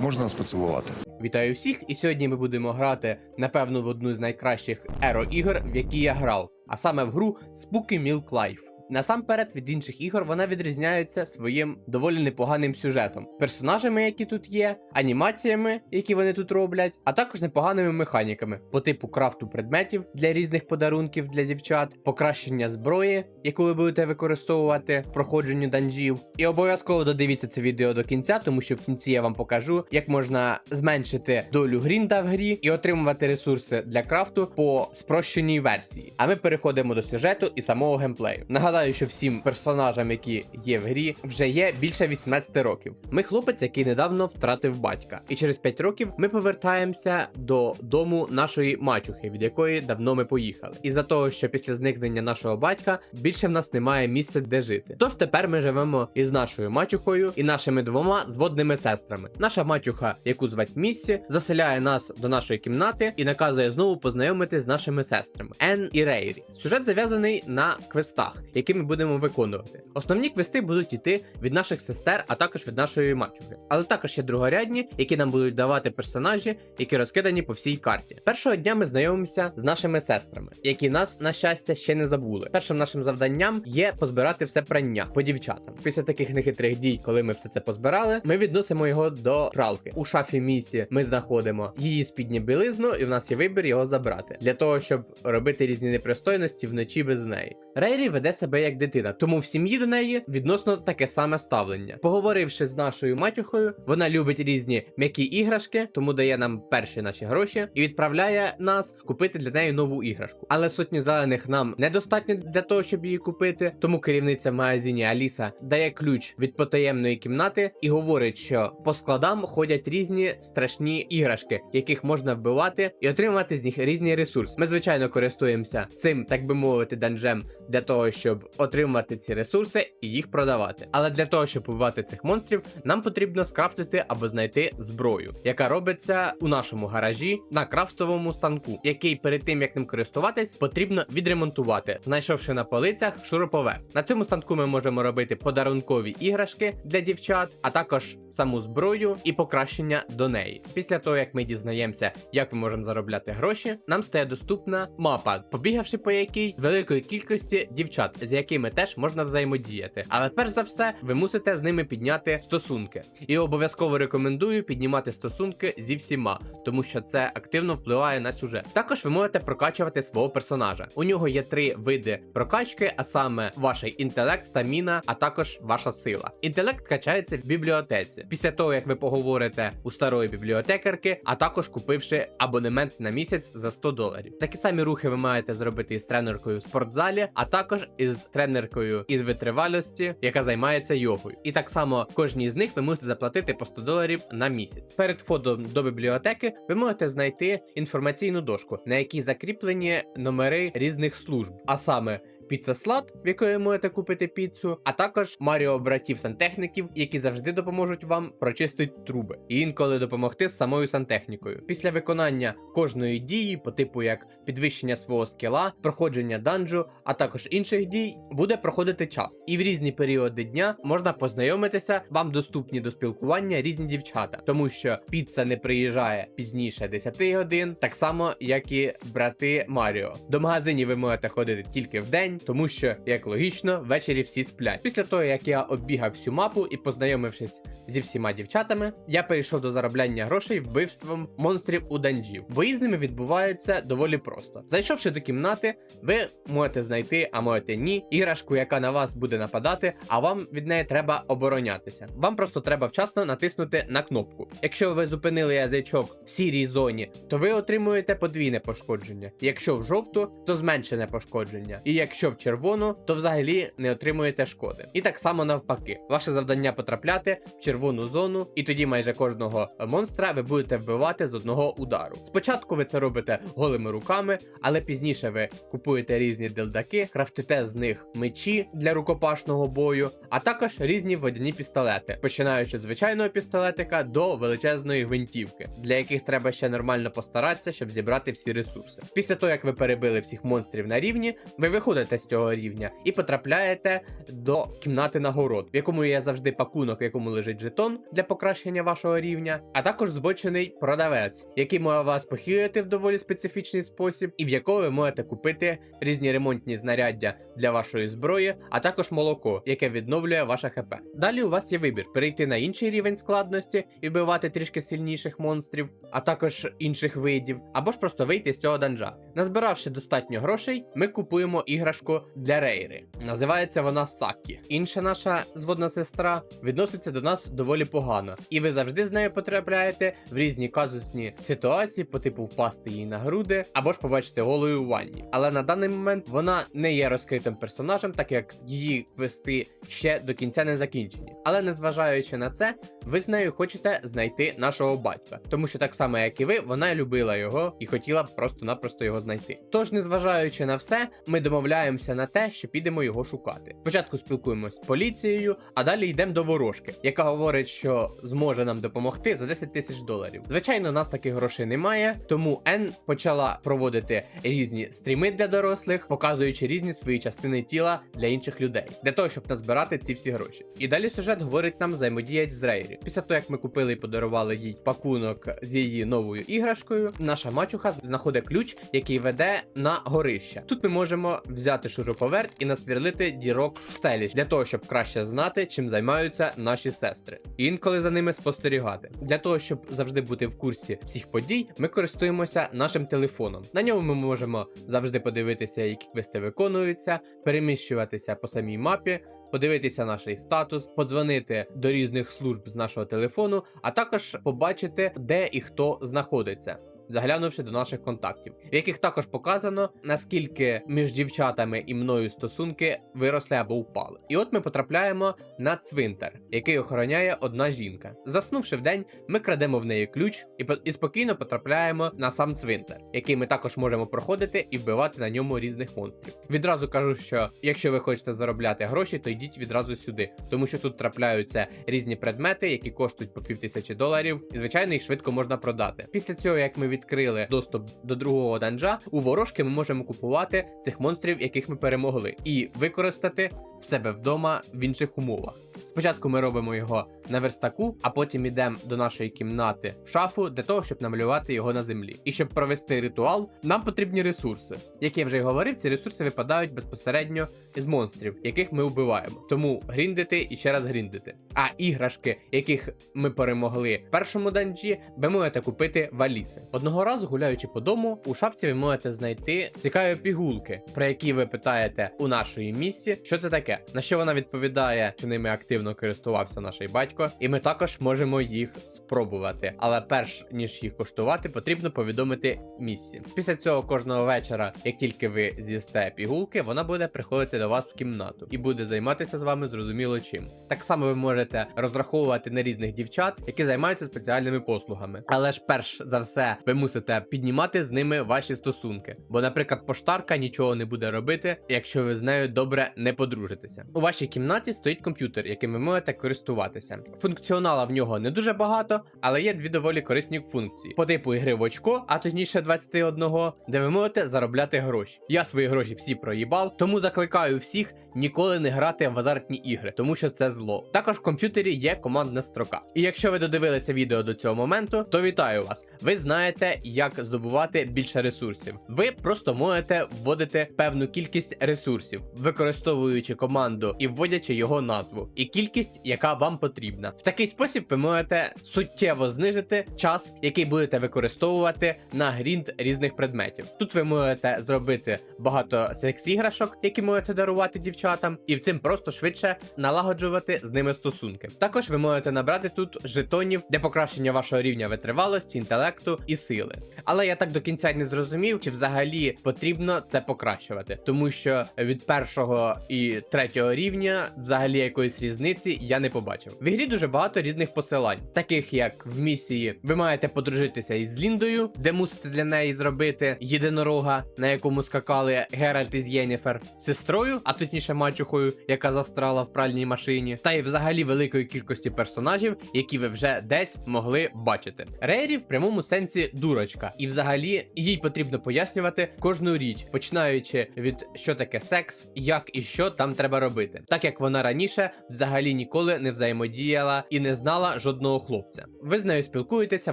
можна нас поцілувати. Вітаю всіх! І сьогодні ми будемо грати, напевно, в одну з найкращих еро-ігор, в які я грав, а саме в гру Spooky Milk Life. Насамперед від інших ігор вона відрізняється своїм доволі непоганим сюжетом, персонажами, які тут є, анімаціями, які вони тут роблять, а також непоганими механіками по типу крафту предметів для різних подарунків для дівчат, покращення зброї, яку ви будете використовувати в проходженні данжів. І обов'язково додивіться це відео до кінця, тому що в кінці я вам покажу, як можна зменшити долю грінда в грі і отримувати ресурси для крафту по спрощеній версії. А ми переходимо до сюжету і самого геймплею. Нагадаю, що всім персонажам, які є в грі, вже є більше 18 років. Ми хлопець, який недавно втратив батька, і через 5 років ми повертаємося до дому нашої мачухи, від якої давно ми поїхали. І за того, що після зникнення нашого батька більше в нас немає місця, де жити. Тож тепер ми живемо із нашою мачухою і нашими двома зводними сестрами. Наша мачуха, яку звать Міссі, заселяє нас до нашої кімнати і наказує знову познайомити з нашими сестрами Ен і Рейрі. Сюжет зав'язаний на квестах, які ми будемо виконувати. Основні квести будуть йти від наших сестер, а також від нашої мачухи. Але також є другорядні, які нам будуть давати персонажі, які розкидані по всій карті. Першого дня ми знайомимося з нашими сестрами, які нас, на щастя, ще не забули. Першим нашим завданням є позбирати все прання по дівчатам. Після таких нехитрих дій, коли ми все це позбирали, ми відносимо його до пралки. У шафі місі ми знаходимо її спідню білизну, і в нас є вибір його забрати для того, щоб робити різні непристойності вночі без неї. Рейрі веде себе як дитина, тому в сім'ї до неї відносно таке саме ставлення. Поговоривши з нашою матюхою, вона любить різні м'які іграшки, тому дає нам перші наші гроші і відправляє нас купити для неї нову іграшку. Але сотні зелених нам недостатньо для того, щоб її купити. Тому керівниця магазині Аліса дає ключ від потаємної кімнати і говорить, що по складам ходять різні страшні іграшки, яких можна вбивати і отримати з них різні ресурси. Ми звичайно користуємося цим, так би мовити, данжем для того, щоб отримати ці ресурси і їх продавати. Але для того, щоб побивати цих монстрів, нам потрібно скрафтити або знайти зброю, яка робиться у нашому гаражі на крафтовому станку, який перед тим як ним користуватись, потрібно відремонтувати, знайшовши на полицях шуруповерт. На цьому станку ми можемо робити подарункові іграшки для дівчат, а також саму зброю і покращення до неї. Після того, як ми дізнаємося, як ми можемо заробляти гроші, нам стає доступна мапа, побігавши по якій з великої кількості дівчат, з якими теж можна взаємодіяти. Але перш за все, ви мусите з ними підняти стосунки. І обов'язково рекомендую піднімати стосунки зі всіма, тому що це активно впливає на сюжет. Також ви можете прокачувати свого персонажа. У нього є три види прокачки, а саме ваш інтелект, стаміна, а також ваша сила. Інтелект качається в бібліотеці. Після того, як ви поговорите у старої бібліотекарки, а також купивши абонемент на місяць за 100 доларів. Такі самі рухи ви маєте зробити із тренеркою в спортзалі, а також із тренеркою із витривалості, яка займається йогою. І так само кожній з них ви можете заплатити по 100 доларів на місяць. Перед входом до бібліотеки ви можете знайти інформаційну дошку, на якій закріплені номери різних служб, а саме. Піца Слат, в якої можете купити піцу, а також Маріо братів сантехніків, які завжди допоможуть вам прочистити труби і інколи допомогти з самою сантехнікою. Після виконання кожної дії, по типу як підвищення свого скіла, проходження данжу, а також інших дій, буде проходити час. І в різні періоди дня можна познайомитися, вам доступні до спілкування різні дівчата, тому що піца не приїжджає пізніше 10 годин, так само як і брати Маріо. До магазинів ви можете ходити тільки в день тому що, як логічно, ввечері всі сплять. Після того, як я оббігав всю мапу і познайомившись зі всіма дівчатами, я перейшов до заробляння грошей вбивством монстрів у данжів. Бої з ними відбуваються доволі просто. Зайшовши до кімнати, ви можете знайти, а можете ні, іграшку, яка на вас буде нападати, а вам від неї треба оборонятися. Вам просто треба вчасно натиснути на кнопку. Якщо ви зупинили язичок в сірій зоні, то ви отримуєте подвійне пошкодження. Якщо в жовту, то зменшене пошкодження. І якщо в червону, то взагалі не отримуєте шкоди. І так само навпаки, ваше завдання потрапляти в червону зону, і тоді майже кожного монстра ви будете вбивати з одного удару. Спочатку ви це робите голими руками, але пізніше ви купуєте різні дилдаки, крафтите з них мечі для рукопашного бою, а також різні водяні пістолети, починаючи з звичайного пістолетика до величезної гвинтівки, для яких треба ще нормально постаратися, щоб зібрати всі ресурси. Після того, як ви перебили всіх монстрів на рівні, ви виходите з цього рівня і потрапляєте до кімнати нагород, в якому є завжди пакунок, в якому лежить жетон для покращення вашого рівня, а також збочений продавець, який може вас похилити в доволі специфічний спосіб, і в якого ви можете купити різні ремонтні знаряддя для вашої зброї, а також молоко, яке відновлює ваше ХП. Далі у вас є вибір: перейти на інший рівень складності і вбивати трішки сильніших монстрів, а також інших видів, або ж просто вийти з цього данжа. Назбиравши достатньо грошей, ми купуємо іграшку для рейри. Називається вона Сакі. Інша наша зводна сестра відноситься до нас доволі погано, і ви завжди з нею потрапляєте в різні казусні ситуації, по типу впасти їй на груди, або ж побачити голою у ванні. Але на даний момент вона не є розкритим персонажем, так як її квести ще до кінця не закінчені. Але незважаючи на це, ви з нею хочете знайти нашого батька, тому що так само, як і ви, вона любила його і хотіла просто-напросто його знайти. Тож, незважаючи на все, ми домовляємося на те, що підемо його шукати. Спочатку спілкуємось з поліцією, а далі йдемо до ворожки, яка говорить, що зможе нам допомогти за 10 тисяч доларів. Звичайно, у нас таких грошей немає, тому Ен почала проводити різні стріми для дорослих, показуючи різні свої частини тіла для інших людей, для того, щоб назбирати ці всі гроші. І далі сюжет говорить нам взаємодіять з Рейрі. Після того, як ми купили і подарували їй пакунок з її новою іграшкою, наша мачуха знаходить ключ, який веде на горище. Тут ми можемо взяти шуруповерт і насвірлити дірок в стелі для того, щоб краще знати, чим займаються наші сестри, інколи за ними спостерігати. Для того, щоб завжди бути в курсі всіх подій, ми користуємося нашим телефоном. На ньому ми можемо завжди подивитися, які квести виконуються, переміщуватися по самій мапі. Подивитися наш статус, подзвонити до різних служб з нашого телефону, а також побачити, де і хто знаходиться. Заглянувши до наших контактів, в яких також показано, наскільки між дівчатами і мною стосунки виросли або впали. І от ми потрапляємо на цвинтар, який охороняє одна жінка. Заснувши в день, ми крадемо в неї ключ і, і спокійно потрапляємо на сам цвинтар, який ми також можемо проходити і вбивати на ньому різних монстрів. Відразу кажу, що якщо ви хочете заробляти гроші, то йдіть відразу сюди, тому що тут трапляються різні предмети, які коштують по півтисячі доларів, і звичайно їх швидко можна продати. Після цього, як ми відкрили доступ до другого данжа, у ворожки ми можемо купувати цих монстрів, яких ми перемогли, і використати в себе вдома в інших умовах. Спочатку ми робимо його на верстаку, а потім йдемо до нашої кімнати в шафу для того, щоб намалювати його на землі. І щоб провести ритуал, нам потрібні ресурси. Як я вже й говорив, ці ресурси випадають безпосередньо із монстрів, яких ми вбиваємо. Тому гріндити і ще раз гріндити. А іграшки, яких ми перемогли в першому данжі, ви можете купити в Аліси. Одного разу, гуляючи по дому, у шафці ви можете знайти цікаві пігулки, про які ви питаєте у нашої місці, що це таке. На що вона відповідає, що ними активно користувався наш батько, і ми також можемо їх спробувати. Але перш ніж їх коштувати, потрібно повідомити місці. Після цього кожного вечора, як тільки ви з'їсте пігулки, вона буде приходити до вас в кімнату і буде займатися з вами зрозуміло чим. Так само ви можете розраховувати на різних дівчат, які займаються спеціальними послугами. Але ж перш за все, ви мусите піднімати з ними ваші стосунки. Бо, наприклад, поштарка нічого не буде робити, якщо ви з нею добре не подружитеся. У вашій кімнаті стоїть комп'ютер, яким ви можете користуватися. Функціонала в нього не дуже багато, але є дві доволі корисні функції: по типу ігри в очко, а точніше 21, де ви можете заробляти гроші. Я свої гроші всі проїбав, тому закликаю всіх ніколи не грати в азартні ігри, тому що це зло. Також в комп'ютері є командна строка. І якщо ви додивилися відео до цього моменту, то вітаю вас. Ви знаєте, як здобувати більше ресурсів. Ви просто можете вводити певну кількість ресурсів, використовуючи команду і вводячи його назву, і кількість, яка вам потрібна. В такий спосіб ви можете суттєво знизити час, який будете використовувати на грінд різних предметів. Тут ви можете зробити багато секс-іграшок, які можете дарувати дівчатам, і цим просто швидше налагоджувати з ними стосунки. Також ви можете набрати тут жетонів для покращення вашого рівня витривалості, інтелекту і сили. Але я так до кінця не зрозумів, чи взагалі потрібно це покращувати, тому що від першого і третього рівня взагалі якоїсь різниці. Різниці я не побачив. В ігрі дуже багато різних посилань, таких як в місії ви маєте подружитися із Ліндою, де мусите для неї зробити єдинорога, на якому скакали Геральт із Єніфер, сестрою, а точніше мачухою, яка застрала в пральній машині, та й взагалі великої кількості персонажів, які ви вже десь могли бачити. Рейрі в прямому сенсі дурочка, і взагалі їй потрібно пояснювати кожну річ, починаючи від що таке секс, як і що там треба робити, так як вона раніше взагалі ніколи не взаємодіяла і не знала жодного хлопця. Ви з нею спілкуєтеся,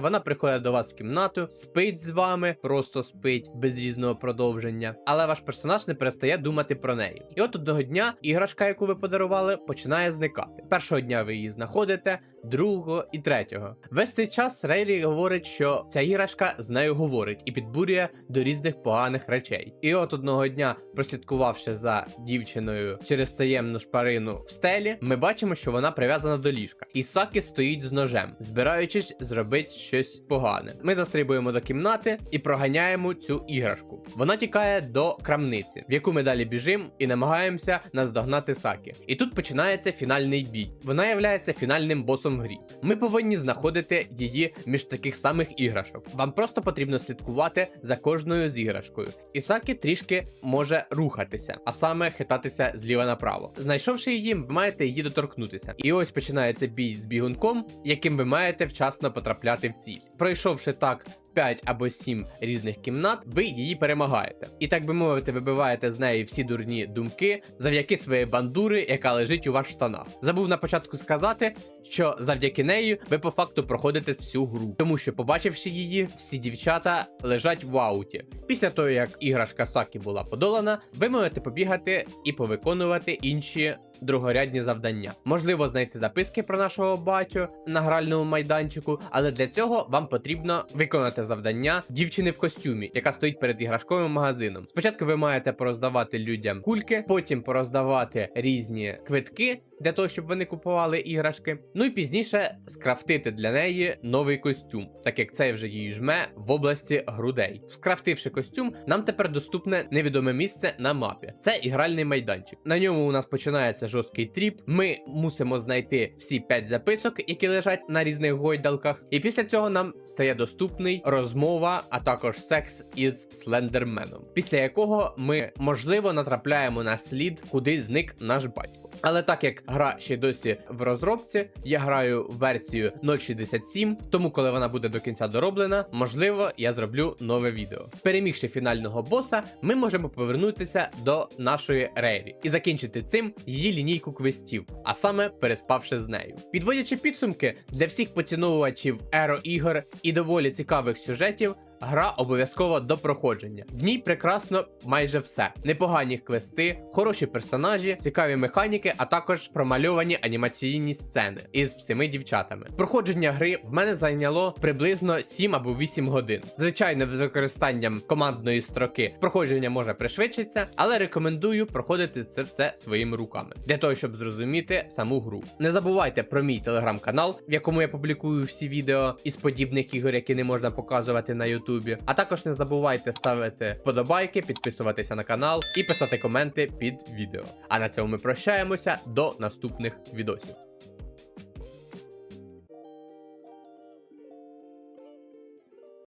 вона приходить до вас в кімнату, спить з вами, просто спить без різного продовження, але ваш персонаж не перестає думати про неї. І от одного дня іграшка, яку ви подарували, починає зникати. Першого дня ви її знаходите, другого і третього. Весь цей час Рейрі говорить, що ця іграшка з нею говорить і підбурює до різних поганих речей. І от одного дня, прослідкувавши за дівчиною через таємну шпарину в стелі, ми бачимо, що вона прив'язана до ліжка. І Сакі стоїть з ножем, збираючись зробити щось погане. Ми застрибуємо до кімнати і проганяємо цю іграшку. Вона тікає до крамниці, в яку ми далі біжимо і намагаємося наздогнати Сакі. І тут починається фінальний бій. Вона являється фінальним босом в грі. Ми повинні знаходити її між таких самих іграшок. Вам просто потрібно слідкувати за кожною з іграшкою. І Сакі трішки може рухатися, а саме хитатися зліва направо. Знайшовши її, ви маєте її доторкнутися. І ось починається бій з бігунком, яким ви маєте вчасно потрапляти в ціль. Пройшовши так 5 або 7 різних кімнат, ви її перемагаєте. І так би мовити, вибиваєте з неї всі дурні думки завдяки своєї бандури, яка лежить у ваших штанах. Забув на початку сказати, що завдяки неї ви по факту проходите всю гру, тому що, побачивши її, всі дівчата лежать в ауті. Після того, як іграшка Сакі була подолана, ви можете побігати і повиконувати інші другорядні завдання. Можливо, знайти записки про нашого батю на гральному майданчику, але для цього вам потрібно виконати завдання дівчини в костюмі, яка стоїть перед іграшковим магазином. Спочатку ви маєте пороздавати людям кульки, потім пороздавати різні квитки. Для того, щоб вони купували іграшки. Ну і пізніше скрафтити для неї новий костюм, так як цей вже її жме в області грудей. Скрафтивши костюм, нам тепер доступне невідоме місце на мапі. Це ігральний майданчик. На ньому у нас починається жорсткий тріп. Ми мусимо знайти всі 5 записок, які лежать на різних гойдалках. І після цього нам стає доступний розмова, а також секс із слендерменом. Після якого ми можливо натрапляємо на слід, куди зник наш батько. Але так як гра ще досі в розробці, я граю версію 0.67, тому коли вона буде до кінця дороблена, можливо, я зроблю нове відео. Перемігши фінального боса, ми можемо повернутися до нашої Рейрі і закінчити цим її лінійку квестів, а саме переспавши з нею. Підводячи підсумки для всіх поціновувачів еро ігор і доволі цікавих сюжетів. Гра обов'язково до проходження. В ній прекрасно майже все: непогані квести, хороші персонажі, цікаві механіки, а також промальовані анімаційні сцени із всіми дівчатами. Проходження гри в мене зайняло приблизно 7 або 8 годин. Звичайно, з використанням командної строки проходження може пришвидшитися, але рекомендую проходити це все своїми руками для того, щоб зрозуміти саму гру. Не забувайте про мій телеграм-канал, в якому я публікую всі відео із подібних ігор, які не можна показувати на YouTube. Ютубі. А також не забувайте ставити вподобайки, підписуватися на канал і писати коменти під відео. А на цьому ми прощаємося до наступних відосів.